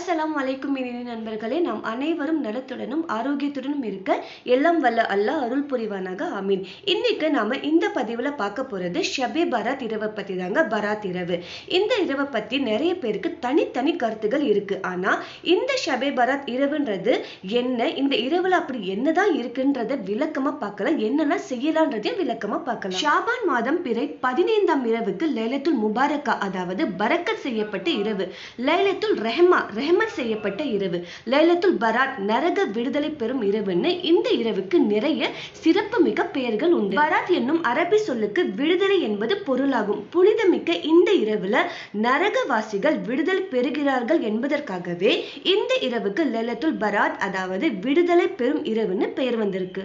அஸ்ஸலாமு வலைக்கும் இனிய நண்பர்களே நாம் அனைவரும் நலத்துடனும் ஆரோக்கியத்துடனும் இருக்க எல்லாம் வல்ல அல்லாஹ் அருள் புரிவானாக ஆமீன். இன்னைக்கு நாம இந்த பதிவுல பார்க்க போறது ஷபே பராத் இரவை பத்தி தாங்க பராத் இரவு. இந்த இரவை பத்தி நிறைய பேருக்கு தனித்தனி கருத்துகள் இருக்கு. ஆனா இந்த ஷபே பராத் இரவுன்றது என்ன? இந்த இரவுல அப்படி என்னதான் இருக்குன்றத விளக்கமா பார்க்கலாம். என்னெல்லாம் செய்யலான்றதையும் விளக்கமா பார்க்கலாம். ஷாபான் மாதம் பிறை பதினைந்தாம் இரவுக்கு லைலத்துல் முபாரக்கா அதாவது பரக்கத் செய்யப்பட்ட இரவு. லைலத்துல் ரெஹமா ரெஹமத் செய்யப்பட்ட இரவு. லைலத்துல் பராத் நரக விடுதலை பெறும் இரவுன்னு இந்த இரவுக்கு நிறைய சிறப்புமிக்க பெயர்கள் உண்டு. பராத் என்னும் அரபி சொல்லுக்கு விடுதலை என்பது பொருளாகும். புனிதமிக்க இந்த இரவுல நரகவாசிகள் விடுதலை பெறுகிறார்கள் என்பதற்காகவே இந்த இரவுக்கு லைலத்துல் பராத் அதாவது விடுதலை பெறும் இரவுன்னு பெயர் வந்திருக்கு.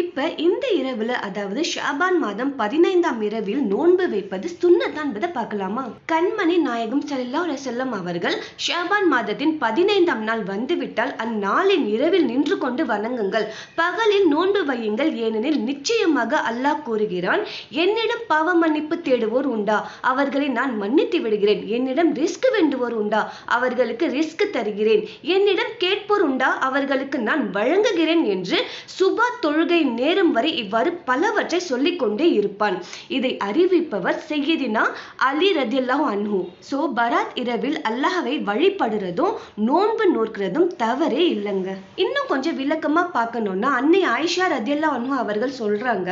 இப்ப இந்த இரவுல அதாவது ஷாபான் மாதம் பதினைந்தாம் இரவில் நோன்பு வைப்பது சுண்ணத்தான் என்பதை பார்க்கலாமா? கண்மணி நாயகம் ஸல்லல்லாஹு ரசல்லம் அவர்கள் ஷாபான் மாதத்தின் பதினைந்தாம் நாள் வந்துவிட்டால் அந்நாளின் இரவில் நின்று கொண்டு வணங்குங்கள். பகலில் நோன்பு வையுங்கள் ஏனெனில் நிச்சயமாக அல்லாஹ் கூறுகிறான் என்னிடம் பாவ மன்னிப்பு தேடுவோர் உண்டா? அவர்களை நான் மன்னித்து விடுகிறேன். என்னிடம் ரிஸ்க் வேண்டுவோர் உண்டா? அவர்களுக்கு ரிஸ்க் தருகிறேன். என்னிடம் கேட்போர் உண்டா? அவர்களுக்கு நான் வழங்குகிறேன் என்று சுபா தொழுகை நேரம் வரை இவ்வாறு பலவற்றை சொல்லிக்கொண்டே இருப்பான். இதை அறிவிப்பவர் செய்யதினா அலி ரதியல்லாஹு அன்ஹு. ஸோ பராத் இரவில் அல்லாஹ்வை வழிபடுறதும் நோன்பு நோக்கிறதும் தவறே இல்லைங்க. இன்னும் கொஞ்சம் விளக்கமாக பார்க்கணும்னா அன்னை ஆயிஷா ரதியல்லா அன்ஹு அவர்கள் சொல்கிறாங்க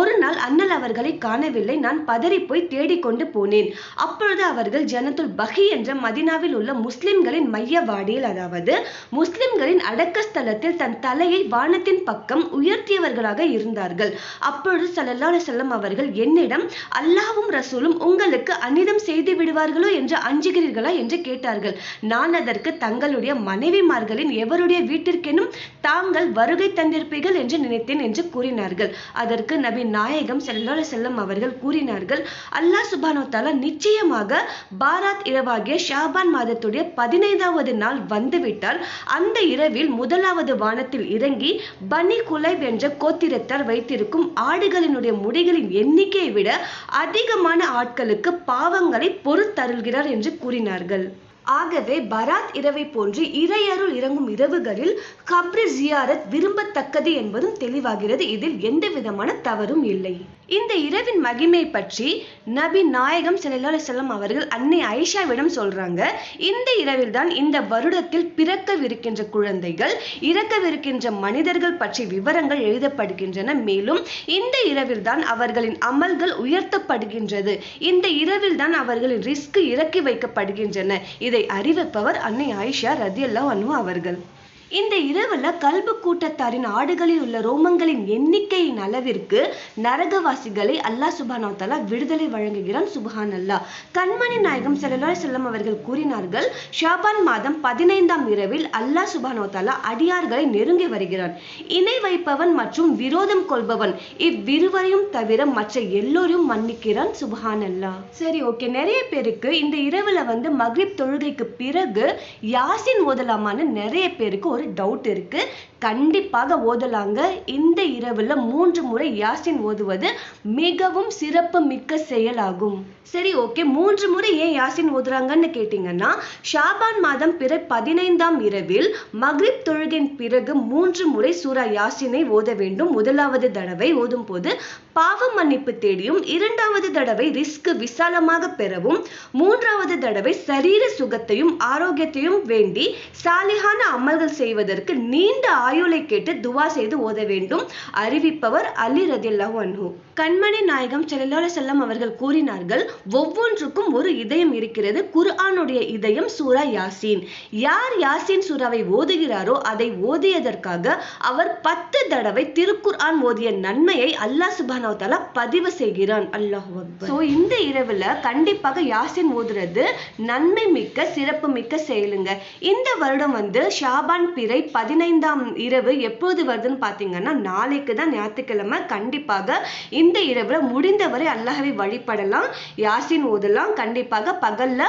ஒரு நாள் அண்ணல் அவர்களை காணவில்லை நான் பதறி போய் தேடிக்கொண்டு போனேன். அப்பொழுது அவர்கள் ஜனத்துல் பஹி என்ற மதினாவில் உள்ள முஸ்லிம்களின் மைய வாடியில் அதாவது முஸ்லிம்களின் அடக்க ஸ்தலத்தில் தன் தலையை வானத்தின் பக்கம் உயர்த்திய பெரியவர்களாக இருந்தார்கள். அப்பொழுது சல்லல்லா செல்லம் அவர்கள் என்னிடம் அல்லாவும் ரசூலும் உங்களுக்கு அநிதம் செய்து விடுவார்களோ என்று அஞ்சுகிறீர்களா? என்று கேட்டார்கள். நான் அதற்கு தங்களுடைய மனைவிமார்களின் எவருடைய வீட்டிற்கெனும் தாங்கள் வருகை தந்திருப்பீர்கள் என்று நினைத்தேன் என்று கூறினார்கள். அதற்கு நபி நாயகம் ஸல்லல்லாஹு செல்லம் அவர்கள் கூறினார்கள் அல்லாஹ் சுபானோ தாலா நிச்சயமாக பாராத் இரவாகிய ஷாபான் மாதத்துடைய பதினைந்தாவது நாள் வந்துவிட்டால் அந்த இரவில் முதலாவது வானத்தில் இறங்கி பனி குலைப் என்ற கோத்திரத்தார் வைத்திருக்கும் ஆடுகளினுடைய முடிகளின் எண்ணிக்கையை விட அதிகமான ஆட்களுக்கு பாவங்களை பொறுத்தருள்கிறார் என்று கூறினார்கள். ஆகவே பராத் இரவை போன்று இறையருள் இறங்கும் இரவுகளில் கப்ரி ஜியாரத் விரும்பத்தக்கது என்பதும் தெளிவாகிறது. இதில் எந்த விதமான தவறும் இல்லை. இந்த இரவின் மகிமை பற்றி நபி நாயகம் ஸல்லல்லாஹு செல்லம் அவர்கள் அன்னை ஐஷாவிடம் சொல்றாங்க. இந்த இரவில் தான் இந்த வருடத்தில் பிறக்கவிருக்கின்ற குழந்தைகள் இறக்கவிருக்கின்ற மனிதர்கள் பற்றி விவரங்கள் எழுதப்படுகின்றன. மேலும் இந்த இரவில் தான் அவர்களின் அமல்கள் உயர்த்தப்படுகின்றது. இந்த இரவில் தான் அவர்களின் ரிஸ்க் இறக்கி வைக்கப்படுகின்றன. இதை அறிவிப்பவர் அன்னை ஆயிஷா ரதியல்லாஹு அன்ஹு அவர்கள். இந்த இரவுல கல்பு கூட்டத்தாரின் ஆடுகளில் உள்ள ரோமங்களின் எண்ணிக்கையின் அளவிற்கு நரகவாசிகளை அல்லாஹ் சுபானோ தலா விடுதலை வழங்குகிறான் சுபஹான் அல்லா கண்மணி நாயகம் ஸல்லல்லாஹு செல்லம் அவர்கள் கூறினார்கள் ஷாபான் மாதம் பதினைந்தாம் இரவில் அல்லாஹ் சுபானோ தலா அடியார்களை நெருங்கி வருகிறான். இணை வைப்பவன் மற்றும் விரோதம் கொள்பவன் இவ்விருவரையும் தவிர மற்ற எல்லோரையும் மன்னிக்கிறான் சுபஹான் அல்லாஹ் சரி ஓகே. நிறைய பேருக்கு இந்த இரவுல வந்து மக்ரிப் தொழுகைக்கு பிறகு யாசின் ஓதலாமான்னு நிறைய பேருக்கு ஒரு டவுட் இருக்கு. கண்டிப்பாக ஓதலாங்க. இந்த இரவுல மூன்று முறை யாசின் ஓதுவது மிகவும் சிறப்பு மிக்க செயலாகும். சரி ஓகே மூன்று முறை ஏன் யாசின் ஓதுறாங்கன்னு கேட்டீங்கன்னா ஷாபான் மாதம் பிற பதினைந்தாம் இரவில் மக்ரிப் தொழுகின் பிறகு மூன்று முறை சூரா யாசினை ஓத வேண்டும். முதலாவது தடவை ஓதும் போது பாவ மன்னிப்பு தேடியும் இரண்டாவது தடவை ரிஸ்க் விசாலமாக பெறவும் மூன்றாவது தடவை சரீர சுகத்தையும் ஆரோக்கியத்தையும் வேண்டி சாலிகான அமல்கள் செய்வதற்கு நீண்ட ஆயுளை கேட்டு துவா செய்து ஓத வேண்டும். அறிவிப்பவர் அலி ரதில்லா அன்ஹு. கண்மணி நாயகம் ஸல்லல்லாஹு செல்லம் அவர்கள் கூறினார்கள் ஒவ்வொன்றுக்கும் ஒரு இதயம் இருக்கிறது குர்ஆனுடைய இதயம் சூரா யாசீன். யார் யாசீன் சூராவை ஓதுகிறாரோ அதை ஓதியதற்காக அவர் பத்து தடவை திருக்குர்ஆன் ஓதிய நன்மையை அல்லாஹ் சுப்ஹானஹு தாலா பதிவு செய்கிறான். அல்லாஹ் ஸோ சோ இந்த இரவுல கண்டிப்பாக யாசின் ஓதுறது நன்மை மிக்க சிறப்பு மிக்க செயலுங்க. இந்த வருடம் வந்து ஷாபான் பிறை பதினைந்தாம் இரவு எப்போது வருதுன்னு பாத்தீங்கன்னா நாளைக்கு தான் ஞாயிற்றுக்கிழமை. கண்டிப்பாக இந்த இரவுல முடிந்தவரை அல்லாஹவை வழிபடலாம் யாசின் ஓதலாம். கண்டிப்பாக பகல்ல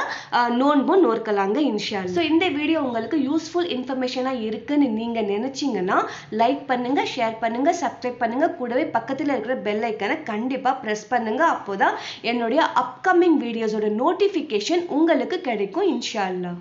நோன்பும் நோர்க்கலாங்க இன்ஷா ஸோ இந்த வீடியோ உங்களுக்கு யூஸ்ஃபுல் இன்ஃபர்மேஷனாக இருக்குன்னு நீங்க நினைச்சீங்கன்னா லைக் பண்ணுங்க ஷேர் பண்ணுங்க சப்ஸ்கிரைப் பண்ணுங்க. கூடவே பக்கத்துல இருக்கிற பெல் ஐக்கனை கண்டிப்பா ப்ரெஸ் பண்ணுங்க. அப்போதான் என்னுடைய அப்கமிங் வீடியோஸோட நோட்டிஃபிகேஷன் உங்களுக்கு கிடைக்கும் இன்ஷா அல்லாஹ்.